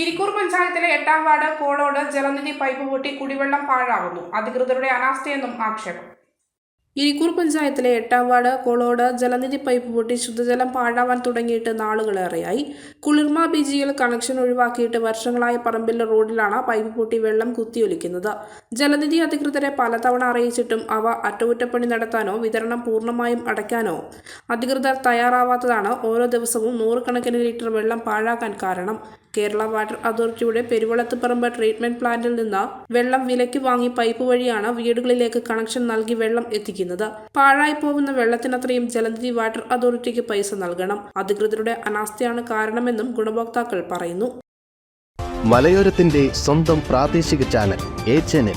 ഇരിക്കൂർ പഞ്ചായത്തിലെ എട്ടാം ward കോളോട് Jalanidhi pipe പൊട്ടി കുടിവെള്ളം പാഴാകുന്നു. അധികൃതരുടെ അനാസ്ഥയെന്നും ആക്ഷേപം. ഇരിക്കൂർ പഞ്ചായത്തിലെ എട്ടാം വാർഡ് കോളോട് ജലനിധി പൈപ്പ് പൊട്ടി ശുദ്ധജലം പാഴാവാൻ തുടങ്ങിയിട്ട് നാളുകളേറെയായി. കുളിർമ ബിജിയിൽ കണക്ഷൻ ഒഴിവാക്കിയിട്ട് വർഷങ്ങളായ പറമ്പിലെ റോഡിലാണ് പൈപ്പ് പൊട്ടി വെള്ളം കുത്തിയൊലിക്കുന്നത്. ജലനിധി അധികൃതരെ പലതവണ അറിയിച്ചിട്ടും അവ അറ്റകുറ്റപ്പണി നടത്താനോ വിതരണം പൂർണമായും അടയ്ക്കാനോ അധികൃതർ തയ്യാറാവാത്തതാണ് ഓരോ ദിവസവും നൂറുകണക്കിന് ലിറ്റർ വെള്ളം പാഴാക്കാൻ കാരണം. കേരള വാട്ടർ അതോറിറ്റിയുടെ പെരുവളത്തുപറമ്പ് ട്രീറ്റ്മെന്റ് പ്ലാന്റിൽ നിന്ന് വെള്ളം വിലയ്ക്ക് വാങ്ങി പൈപ്പ് വഴിയാണ് വീടുകളിലേക്ക് കണക്ഷൻ നൽകി വെള്ളം എത്തിക്കുന്നത്. പാഴായി പോകുന്ന വെള്ളത്തിനത്രയും ജലനിധി വാട്ടർ അതോറിറ്റിക്ക് പൈസ നൽകണം. അധികൃതരുടെ അനാസ്ഥയാണ് കാരണമെന്നും ഗുണഭോക്താക്കൾ പറയുന്നു. മലയോരത്തിന്റെ സ്വന്തം പ്രാദേശിക ചാനൽ ചാനൽ.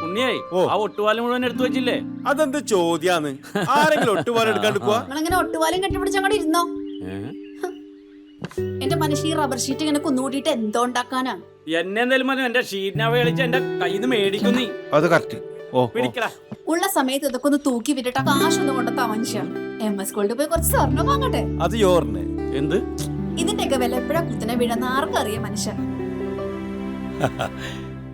ഉണ്ണിയായി. ആ ഒട്ടുപാലം മുഴുവൻ എടുത്തു വെച്ചില്ലേ? അതെന്ത് ചോദ്യാന്ന് ആരെങ്കിലും ഒട്ടുപാലം എടുക്കാണ്ടിക്കുക നിങ്ങളിങ്ങനെ ഒട്ടുപാലും കെട്ടിപ്പിടിച്ച് അങ്ങോട്ട് ഇരുന്നോ? എന്റെ മനുഷ്യ ഈ റബ്ബർ ഷീറ്റ് ഇങ്ങനെ കുന്നുകൂട്ടിയിട്ട് എന്തോ ഉണ്ടാക്കാനാ? എന്നെ എന്തായാലും മതി എന്റെ ഷീറ്റിനെ കളിച്ച് എന്റെ കയ്യിൽ നിന്ന് മേടിക്കും നീ. അത് കറക്റ്റ് ഓ പിടിക്കടാ. ഉള്ള സമയത്ത് ഇതൊക്കെ ഒന്ന് തൂക്കി വിട്ടിട്ട് കാശൊന്നും കൊണ്ടെത്താ മനുഷ്യ എം എസ് ഗോൾഡ് പോയി കുറച്ച് സ്വർണം വാങ്ങട്ടെ? അത് യോർന്ന് എന്ത്? ഇതിന്റെയൊക്കെ വില എപ്പോഴാ കുത്തിനെ വീഴുന്ന ആർക്കറിയാം മനുഷ്യൻ.